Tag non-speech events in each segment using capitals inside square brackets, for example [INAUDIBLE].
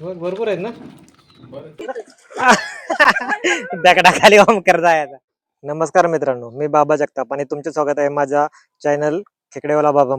भरपूर आहेत ना? [LAUGHS] दगडा खाली ओम नमस्कार मित्रांनो मी बाबा जगताप आणि तुमचे स्वागत आहे माझ्या चॅनल खेकडेवाला बाबा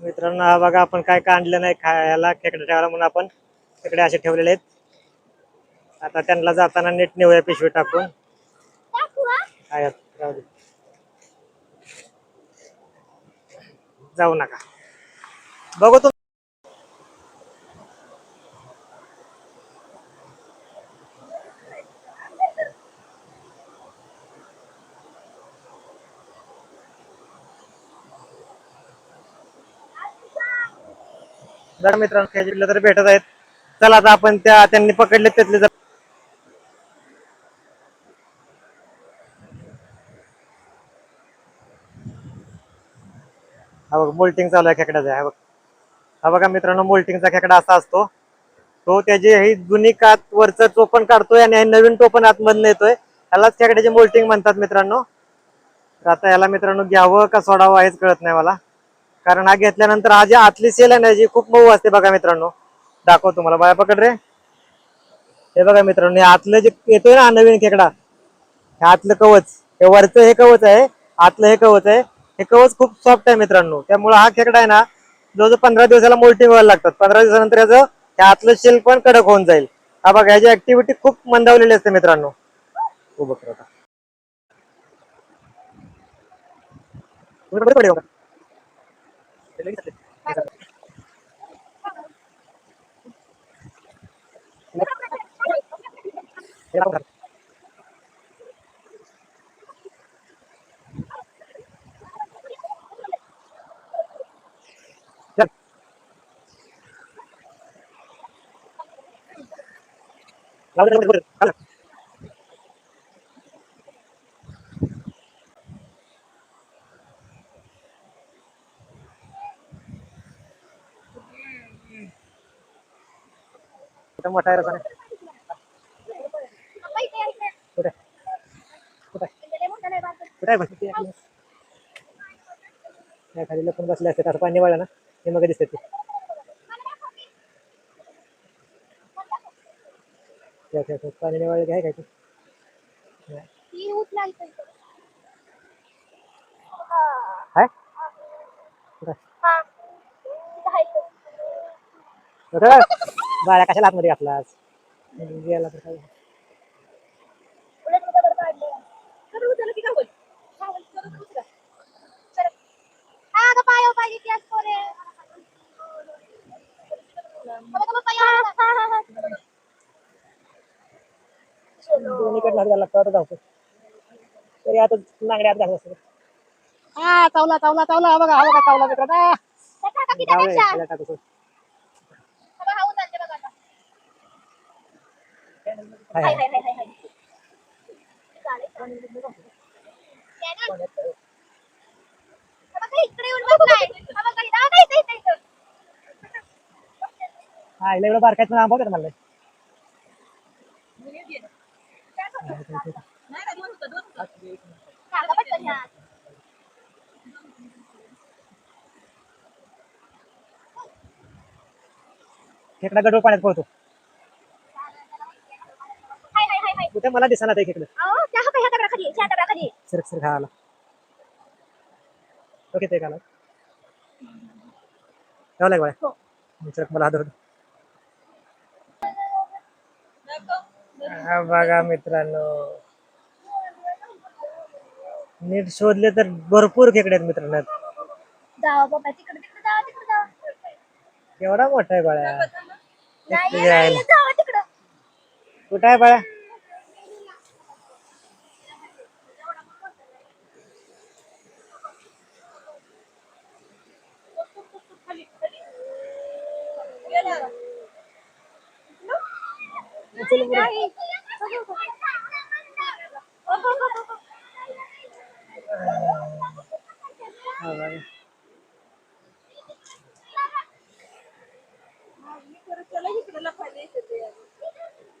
मित्रांनो हा बघा आपण काय का आणलं नाही खायला खेकडे ठेवायला म्हणून आपण खेकडे असे ठेवलेले आहेत. आता त्यांना जाताना नीट नेऊया पिशवी टाकून काय राहू दे. जाऊ नका. बघू तुम जर मित्रांनो खेळले तर भेटत आहेत. चला आता आपण त्या त्यांनी पकडले त्यातले जर हा बघ बोल्टिंग चालू आहे खेकड्याचा हा बघ. हा बघा मित्रांनो बोल्टिंगचा खेकडा असा असतो. तो त्याची ही जुनी कात वरचं टोपण काढतोय आणि हे नवीन टोपण आतमधनं येतोय. ह्यालाच खेकड्याची बोल्टिंग म्हणतात मित्रांनो. तर आता याला मित्रांनो घ्यावं का सोडावं हेच कळत नाही मला. कारण हा घेतल्यानंतर हा जे आतली सेल आहे ना जी खूप मऊ असते बघा मित्रांनो. दाखव तुम्हाला. बाया पकड रे. हे बघा मित्रांनो आतलं जे येतोय ना नवीन खेकडा हे आतलं कवच. हे वरचं हे कवच आहे. आतलं हे कवच आहे. हे कवच खूप सॉफ्ट आहे मित्रांनो. त्यामुळे हा खेकडा आहे ना जवळजवळ पंधरा दिवसाला मोल्टिंग व्हायला लागतात. पंधरा दिवसानंतर याचं हे आतलं शेल पण कडक होऊन जाईल. हा बघा याची ऍक्टिव्हिटी खूप मंदावलेली असते मित्रांनो. उभं कर आता. उभं कर, उभं कर. चल. लावू दे, लावू दे, लावू दे. कुठं मोठा आहे. कुठे? कुठे? कुठे आहे खाली लपून बसले असते आता पाणी वाळलं ना हे मग दिसते ते. पाणी वाळलं काय ते? नाही. आहे कुठं? कुठं बाळा कशाला आतमध्ये घातलास गेला तर काय दोन्हीकडे हात घालायला लागतो आता धावतो तरी आता नांगड्या हात घालत असतो हा चावला चावला चावला हा बघा हा बघा चावला मित्रांनो चावलंय, त्याला टाकू सोड. हाय, हाय. हा इला एवढं बारकायचं आंबा होता मला खेकडा गडोळ पाण्यात पळतो कुठे मला दिसणार ते खेकडं सरक सरक खायला तो किती खाला ठेवलाय गोळ्या सरक मला हात हा बघा मित्रांनो. नीट शोधले तर भरपूर खेकडे आहेत मित्रांनो. जावा बाबा तिकडे तिकडे जावा तिकडे जावा. केवढा मोठा आहे बाळा. नाही तिकडे जायला. नाही, जावा तिकडं. कुठं आहे बाळा?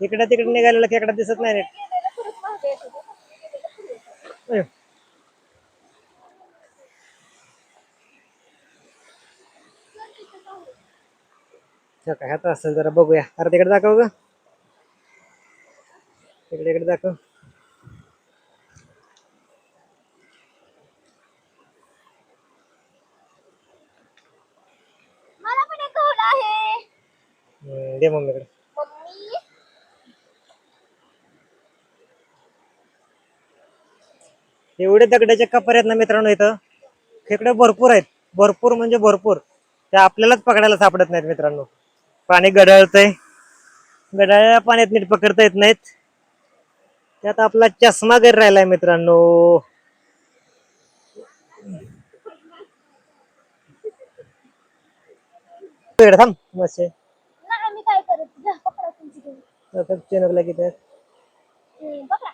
इकडे तिकडे निघालेला खेकडा दिसत नाही नीट काय आता असेल जरा बघूया. अरे तिकडे दाखव ग. तिकडे इकडे दाखव. दे मम्मीकडे. मम्मी. एवढे दगडाचे कपर आहेत ना मित्रांनो इथं? खेकडे भरपूर आहेत. भरपूर म्हणजे भरपूर. ते आपल्यालाच पकडायला सापडत नाहीत मित्रांनो. पाणी गडाळतंय गडाळ्या पाण्यात नीट पकडता येत नाहीत. त्यात आपला चष्मा गैर राहिलाय मित्रांनो. थांब मस्त काय करत? जा पकडा तुमची घेऊन चेनकला किती आहेत? हम्म, पकडा.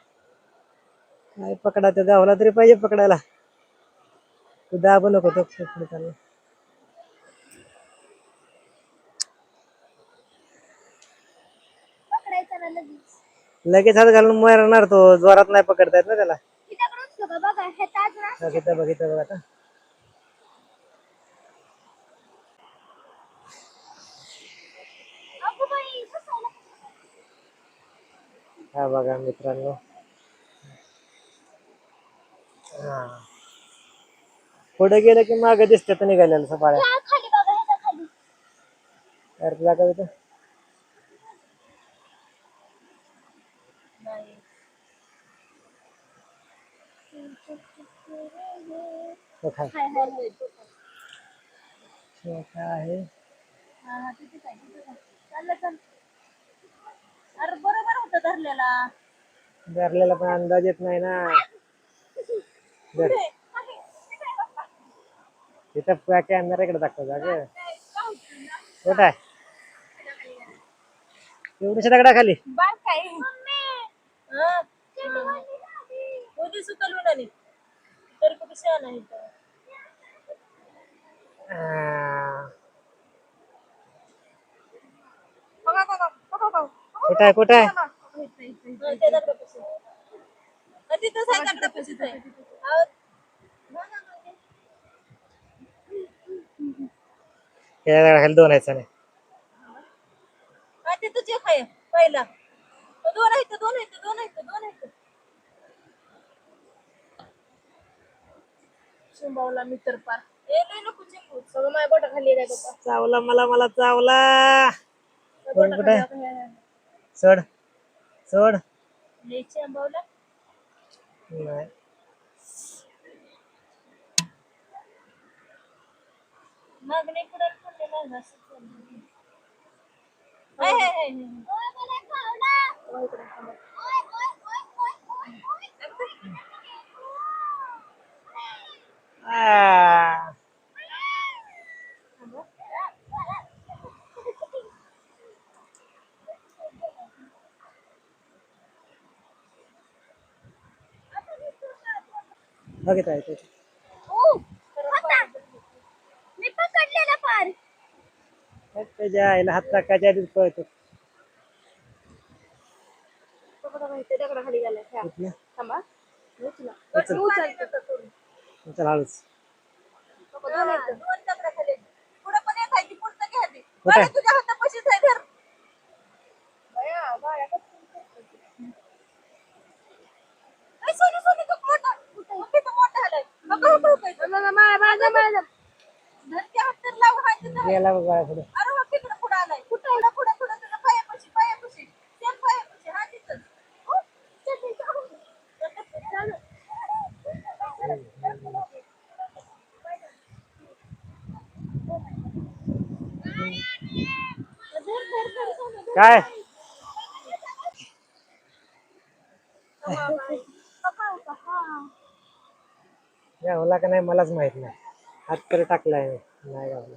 काय पकडा ते गावला तरी पाहिजे पकडायला. तू दाबू नको तो पकडू त्याला. पकडायचा ना लगेच हात घालून मरणार तो. जोरात नाही पकडता येत ना त्याला. बघितलं बघितलं बघ आता. हा बघा मित्रांनो. हा. पुढे गेलं की मागे दिसतं निघालेलं सपाळ्या. खाली बघा ह्याच्या खाली. अरे तुला काय खाय. हाय हाय हाय काय आहे. हा हा तिथेच आहे तिथेच आहे. चाललं चाल अरे बरोबर होतं धरलेला. धरलेला पण अंदाज येत नाही ना. [LAUGHS] धर. तिथं कॅमेरा इकडे दाखवता ग. कुठं आहे? एवढीशा दगडा खाली. बाळ काय सुकलून आली तरी कुठे आहे. आ, बघा बघा बघा कुठं आहे कुठं आहे हा, आहे आहे ना, ना, ना, या दोन आहेत नाही तिथंच एक पहिला दोन आहेत दोन आहेत दोन आहेत दोन आहेत शिंबावला मित्र पार. सगळं माझ्या बोटा खाली आहे बाबा चावला मला मला चावला कोण कुठे? सोड सोड नाही मागणे पुढे पडलेला आहे ना, असं चाललंय. हाय, हाय, हाय, हाय. बघितलं आहे ते. मी पकडलेला पार त्याच्या आईला हात टाकायच्या आधीच पळतो. कुठल्या? थांबा उचला. हळूच दोन आहेत. दोन दगडाखाली आहेत. पुढं पण एक आहे ती पुढचं घ्या ती. कुठं? बाळा, तुझ्या हातापाशीच आहे धर. बाया, बाया, कसं करते? ए, सोनू, सोनू, तो मोठा. मग तिथं मोठा आलाय. बघा, बघा, बघा. धर त्या हात तर लाव, हात तिथं आहे. गेला बघा पुढे अरे हो, तिकडं पुढं आलाय. पुढं, पुढं, पुढं, तुझ्या पायापाशी, पायापाशी. त्या पायापाशी, हा तिथंच. हो, चल, चल, चल. धर, धर, धर, सोनू, धर. काय पकड, हा. गावला का नाही मलाच माहीत नाही हात तर टाकलाय मी नाही गावला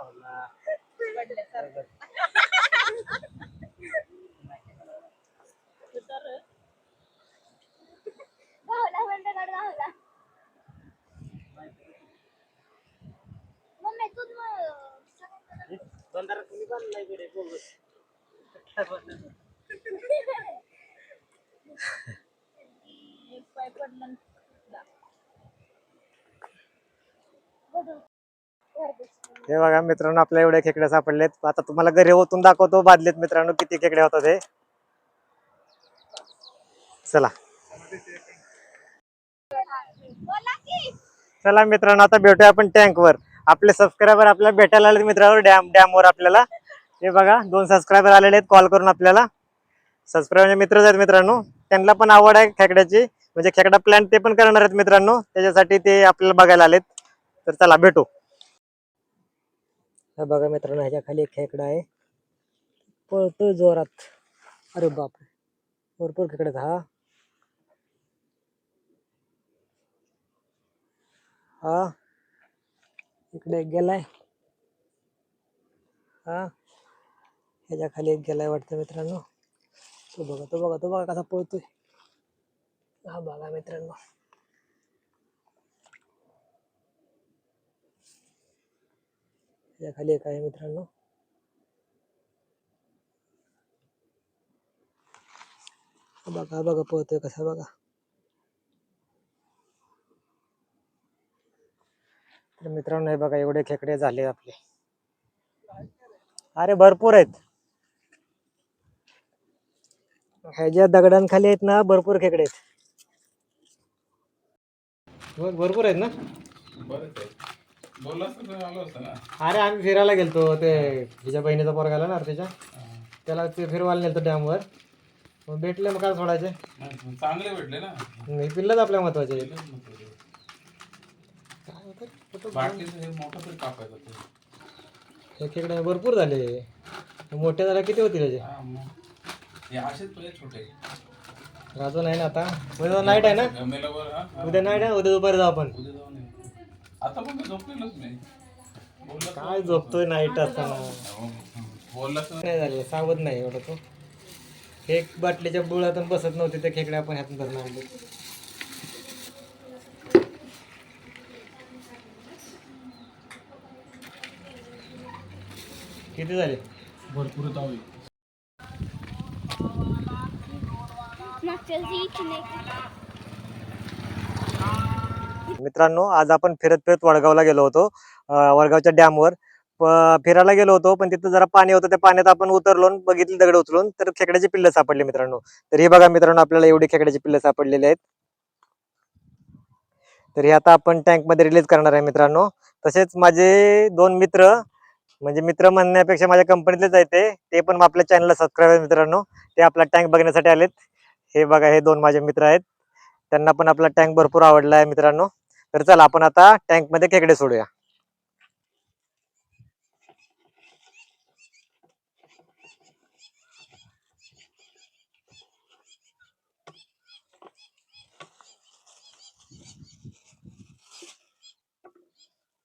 पडल्यासारखं. तर, गावला म्हणते गड गावला हे बघा मित्रांनो आपल्या एवढ्या खेकड्या सापडलेत. आता तुम्हाला घरी ओतून दाखवतो बादलेत मित्रांनो किती खेकड्या होतात हे. चला. चला मित्रांनो आता भेटूया आपण टँक वर आपले सबस्क्रायबर आपल्याला भेटायला आले मित्रांवर डॅम डॅम वर आपल्याला. हे बघा दोन सबस्क्रायबर आलेले आहेत कॉल करून आपल्याला. सबस्क्रायबर म्हणजे मित्रच आहेत मित्रांनो. त्यांना पण आवड आहे खेकड्याची. म्हणजे खेकडा प्लॅन ते पण करणार आहेत मित्रांनो. त्याच्यासाठी ते आपल्याला बघायला आलेत. तर चला भेटू. हा बघा मित्रांनो ह्याच्या खाली एक खेकडा आहे. पळतोय जोरात. अरे बापरे. भरपूर खेकडे हा. हा. इकडे एक गेलाय. हा. ह्याच्या खाली एक गेलाय वाटतं मित्रांनो. तो बघा तो बघा तो बघा कसा पळतोय. हा बघा मित्रांनो. ह्याच्या खाली एक आहे मित्रांनो. बघा बघा पळतोय कसा बघा. तर मित्रांनो हे बघा एवढे खेकडे झाले आपले. अरे भरपूर आहेत. ह्याच्या दगडांखाली आहेत ना भरपूर खेकडे आहेत. हो, भरपूर आहेत ना? अरे आम्ही फिरायला गेलतो. ते तिच्या बहिणीचा पोरगा आला ना त्याच्या त्याला ते फिरवायला नेलतो डॅमवर. मग भेटले मग काय सोडायचे. चांगले भेटले ना. नाही पिल्लच आपल्या महत्त्वाचे. खेकडे भरपूर झाले. मोठे झाले किती होतील त्याचे अजून आहे ना आता. उद्या नाईट आहे ना? वर. उद्या नाईट आहे उद्या दुपारी जाऊ आपण. आता पण मी झोपलेलोच नाही. बोलला काय झोपतोय नाईट असताना बोलला तर नाही झालं सावध नाही एवढं तो. एक बाटलीच्या बुळातून बसत नव्हते त्या खेकडे आपण ह्यातून धरून आणले किती झाले? भरपूर तावी मागच्या मित्रांनो आज आपण फिरत फिरत वडगावला गेलो होतो. वडगावच्या डॅमवर. फिरायला गेलो होतो पण तिथं जरा पाणी होतं. त्या पाण्यात आपण उतरलो बघितले बघितली दगड उचलून तर खेकड्याची पिल्लं सापडली मित्रांनो. तर हे बघा मित्रांनो आपल्याला एवढी खेकड्याची पिल्लं सापडलेली आहेत. तर हे आता आपण टँकमध्ये रिलीज करणार आहे मित्रांनो. तसेच माझे दोन मित्र म्हणजे मित्र म्हणण्यापेक्षा माझ्या कंपनीतलेच आहेत ते. ते पण आपल्या चॅनलला सबस्क्राईब आहे मित्रांनो. ते आपला टँक बघण्यासाठी आलेत. हे बघा हे दोन माझे मित्र आहेत. त्यांना पण आपला टँक भरपूर आवडला आहे मित्रांनो. तर चला आपण आता टँकमध्ये खेकडे सोडूया.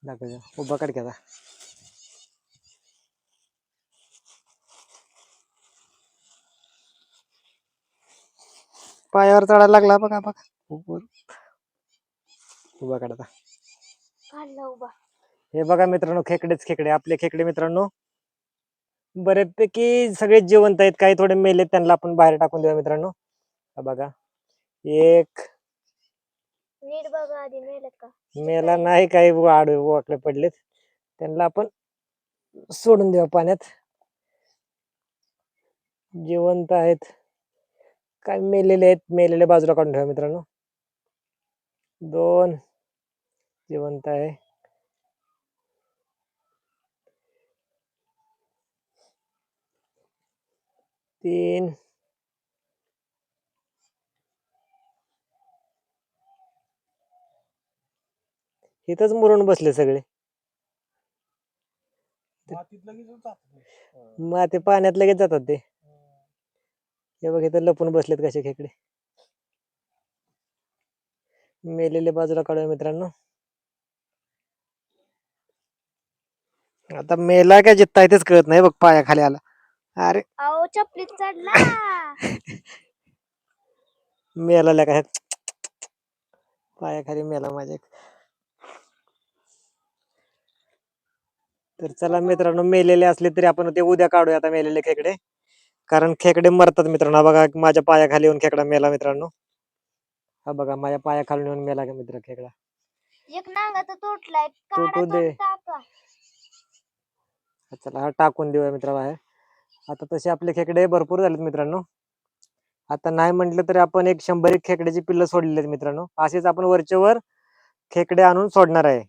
दाखवूया उभा काढ घ्या पायावर चढायला लागला बघा बघा. उभा काढा आता. काढला उभा. हे बघा मित्रांनो खेकडेच खेकडे. आपले खेकडे मित्रांनो बऱ्यापैकी सगळे जिवंत आहेत. काही थोडे मेले त्यांना आपण बाहेर टाकून देऊया मित्रांनो. बघा. एक नीट बघा आधी मेलेत का? मेला नाही काही वाढ वाकडे पडलेत. त्यांना आपण सोडून देऊ पाण्यात. जिवंत आहेत. काय मेलेले आहेत मेलेले बाजूला काढून ठेवा मित्रांनो. दोन जिवंत आहे. तीन. इथंच मुरून बसले सगळे. मग ते. पाण्यात लगेच जातात ते. हे बघ इथं लपून बसलेत कसे खेकडे. मेलेले बाजूला काढूया मित्रांनो. आता मेला काय जित्ता तेच कळत नाही बघ पायाखाली आला. अरे. अहो चपलीत चढला. [LAUGHS] मेला काय? पायाखाली मेला माझ्या. तर चला मित्रांनो मेलेले असले तरी आपण ते उद्या काढूया आता मेलेले खेकडे. कारण खेकडे मरतात मित्रांनो. हा बघा माझ्या पायाखाली येऊन खेकडा मेला मित्रांनो. हा बघा माझ्या पायाखाली येऊन मेला का मित्र खेकडा. एक नांगाचा तुटलाय. तुटू दे. टाका. चला हा टाकून देऊया मित्रा बाहेर आता तसे आपले खेकडे भरपूर झालेत मित्रांनो. आता नाही म्हटलं तरी आपण एक शंभर एक खेकड्याची पिल्लं सोडलेली आहेत मित्रांनो. असेच आपण वरच्या वर खेकडे आणून सोडणार आहे.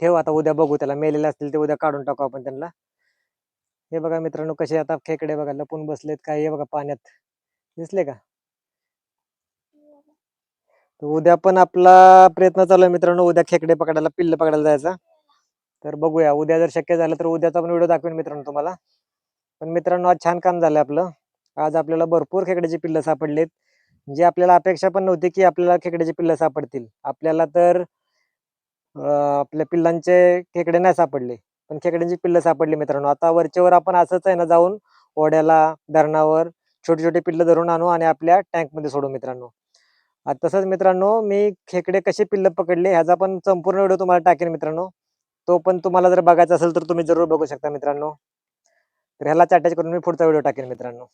ठेव आता उद्या बघू त्याला. मेलेले असतील ते उद्या काढून टाकू आपण त्यांना. हे बघा मित्रांनो कसे आता खेकडे बघा लपून बसलेत काय हे बघा पाण्यात. दिसले का? उद्या पण आपला प्रयत्न चालू आहे मित्रांनो उद्या खेकडे पकडायला पिल्ल पकडायला जायचा. तर बघूया. उद्या जर शक्य झालं तर उद्याचा पण व्हिडिओ दाखवेन मित्रांनो तुम्हाला. पण मित्रांनो आज छान काम झालं आपलं. आज आपल्याला भरपूर खेकड्याची पिल्लं सापडलेत. जे आपल्याला अपेक्षा पण नव्हती की आपल्याला खेकड्याची पिल्लं सापडतील. आपल्याला तर आपल्या पिल्लांचे खेकडे नाही सापडले. पण खेकड्यांची पिल्लं सापडली मित्रांनो. आता वरच्यावर आपण असंच आहे ना जाऊन ओढ्याला धरणावर छोटे छोटे पिल्लं धरून आणू आणि आपल्या टँकमध्ये सोडू मित्रांनो. तसंच मित्रांनो मी खेकडे कसे पिल्लं पकडले ह्याचा पण संपूर्ण व्हिडिओ तुम्हाला टाकेन मित्रांनो. तो पण तुम्हाला जर बघायचा असेल तर तुम्ही जरूर बघू शकता मित्रांनो. तर ह्याला अटॅच करून मी पुढचा व्हिडिओ टाकेन मित्रांनो.